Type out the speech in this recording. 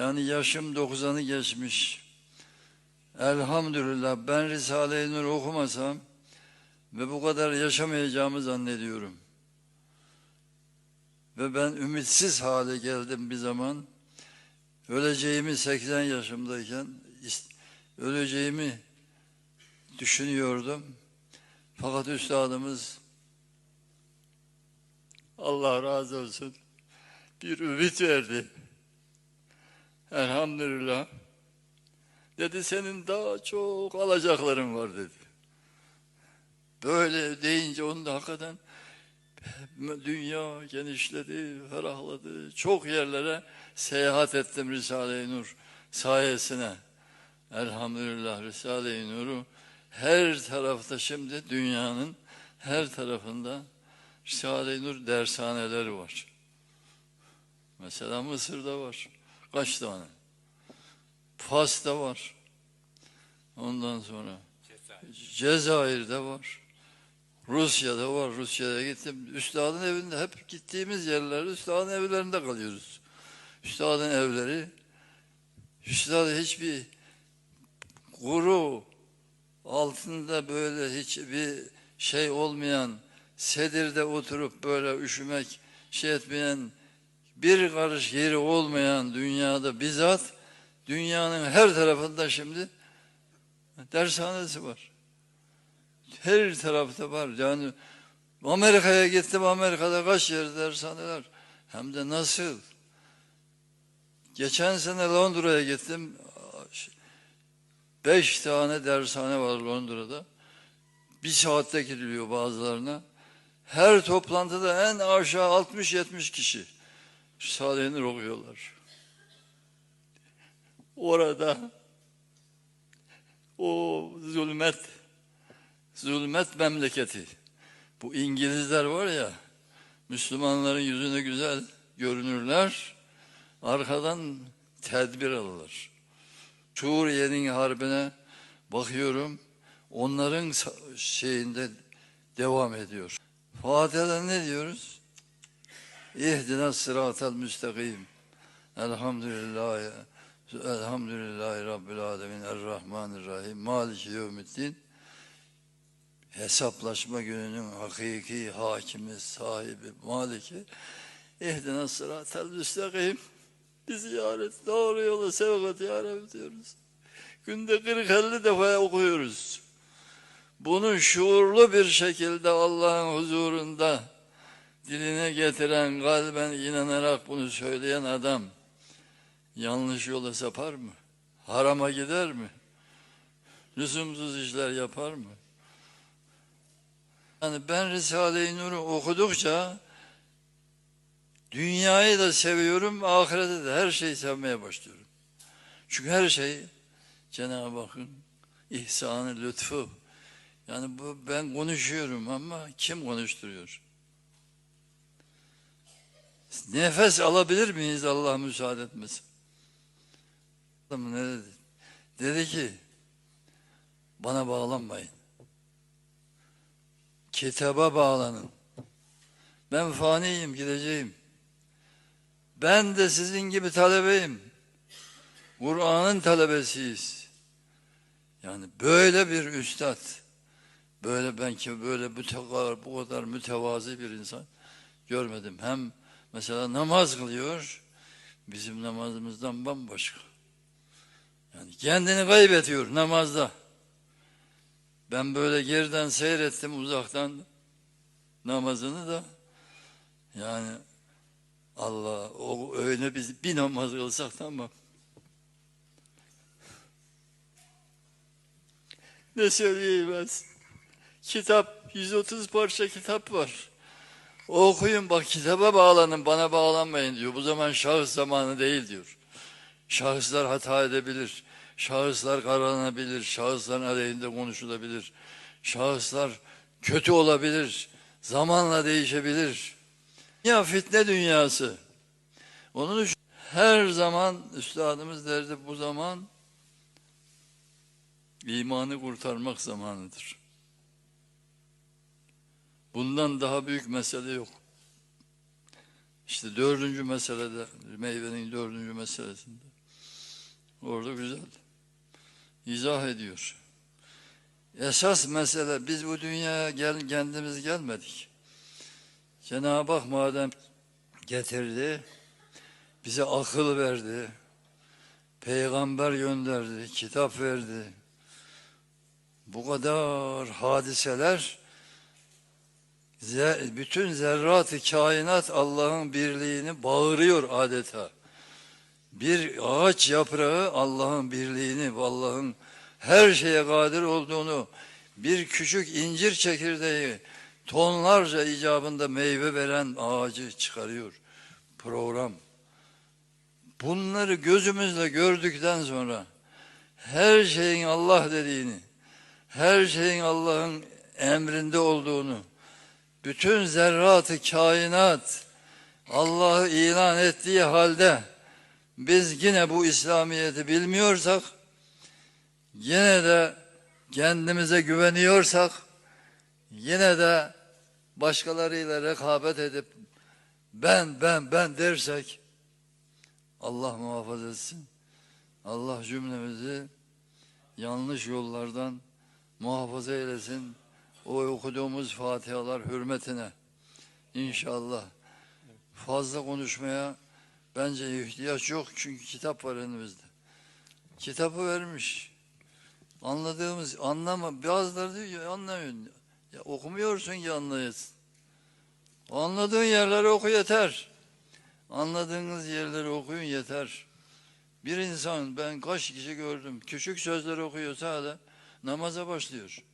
Yani yaşım 90'ı geçmiş. Elhamdülillah ben Risale-i Nur okumasam ve bu kadar yaşamayacağımı zannediyorum. Ve ben ümitsiz hale geldim bir zaman. Öleceğimi 80 yaşımdayken öleceğimi düşünüyordum. Fakat üstadımız Allah razı olsun bir ümit verdi. Elhamdülillah. Dedi senin daha çok alacakların var dedi. Böyle deyince onun da hakikaten dünya genişledi, ferahladı. Çok yerlere seyahat ettim Risale-i Nur sayesine. Elhamdülillah Risale-i Nur'u her tarafta şimdi dünyanın her tarafında Risale-i Nur dershaneleri var. Mesela Mısır'da var. Kaç tane? Fas'ta var. Ondan sonra Cezayir'de var. Rusya'da var. Rusya'ya gittim. Üstadın evinde hep gittiğimiz yerler üstadın evlerinde kalıyoruz. Üstadın evleri Üstad hiçbir kuru altında böyle hiçbir şey olmayan sedirde oturup böyle üşümek şey etmeyen bir karış yeri olmayan dünyada bizzat dünyanın her tarafında şimdi dershanesi var. Her tarafta var. Yani Amerika'ya gittim. Amerika'da kaç yer dershaneler. Hem de nasıl? Geçen sene Londra'ya gittim. Beş tane dershane var Londra'da. Bir saatte gidiliyor bazılarına. Her toplantıda en aşağı 60-70 kişi Risale-i okuyorlar. Orada o zulmet zulmet memleketi. Bu İngilizler var ya, Müslümanların yüzüne güzel görünürler, arkadan tedbir alırlar. Suriye'nin harbine bakıyorum, onların şeyinde devam ediyor. Fatiha'da ne diyoruz? İhdina sıratel müstakim. Elhamdülillahi, elhamdülillahi Rabbil alemin, errahmanirrahim, maliki yevmiddin hesaplaşma gününün hakiki hakimi, sahibi, maliki ihdina sıratel müstakim bizi yaret doğru yola sevkat ya Rabbi diyoruz. Günde 40-50 defa okuyoruz. Bunu şuurlu bir şekilde Allah'ın huzurunda diline getiren, kalben inanarak bunu söyleyen adam yanlış yola sapar mı? Harama gider mi? Lüzumsuz işler yapar mı? Yani ben Risale-i Nur'u okudukça dünyayı da seviyorum, ahirete de her şeyi sevmeye başlıyorum. Çünkü her şey Cenab-ı Hakk'ın ihsanı, lütfu. Yani bu ben konuşuyorum ama kim konuşturuyor? Nefes alabilir miyiz Allah müsaade etmesin? Adam ne dedi? Dedi ki bana bağlanmayın kitaba bağlanın. Ben faniyim, gideceğim. Ben de sizin gibi talebeyim. Kur'an'ın talebesiyiz. Yani böyle bir üstad, böyle ben ki böyle bu kadar, bu kadar mütevazi bir insan görmedim. Hem mesela namaz kılıyor, bizim namazımızdan bambaşka. Yani kendini kaybediyor namazda. Ben böyle geriden seyrettim uzaktan namazını da yani Allah o öyle biz bir namaz kılsak tamam. Ne söyleyeyim ben? Kitap 130 parça kitap var. Okuyun bak kitaba bağlanın bana bağlanmayın diyor. Bu zaman şahıs zamanı değil diyor. Şahıslar hata edebilir. Şahıslar karalanabilir, şahısların aleyhinde konuşulabilir. Şahıslar kötü olabilir, zamanla değişebilir. Ya fitne dünyası. Onun için her zaman üstadımız derdi bu zaman imanı kurtarmak zamanıdır. Bundan daha büyük mesele yok. İşte dördüncü meselede, meyvenin dördüncü meselesinde. Orada güzel. İzah ediyor. Esas mesele biz bu dünyaya gel, kendimiz gelmedik. Cenab-ı Hak madem getirdi, bize akıl verdi, peygamber gönderdi, kitap verdi. Bu kadar hadiseler, bütün zerrat-ı kainat Allah'ın birliğini bağırıyor adeta. Bir ağaç yaprağı Allah'ın birliğini, Allah'ın her şeye kadir olduğunu, bir küçük incir çekirdeği tonlarca icabında meyve veren ağacı çıkarıyor. Program. Bunları gözümüzle gördükten sonra her şeyin Allah dediğini, her şeyin Allah'ın emrinde olduğunu, bütün zerratı kainat Allah'ı ilan ettiği halde biz yine bu İslamiyet'i bilmiyorsak, yine de kendimize güveniyorsak, yine de başkalarıyla rekabet edip ben ben ben dersek Allah muhafaza etsin. Allah cümlemizi yanlış yollardan muhafaza eylesin. O okuduğumuz fatihalar hürmetine inşallah fazla konuşmaya bence ihtiyaç yok çünkü kitap var elimizde. Kitabı vermiş. Anladığımız anlama bazıları diyor ya anlamıyorsun. Ya okumuyorsun ki anlayasın. Anladığın yerleri oku yeter. Anladığınız yerleri okuyun yeter. Bir insan ben kaç kişi gördüm küçük sözler okuyor sadece namaza başlıyor.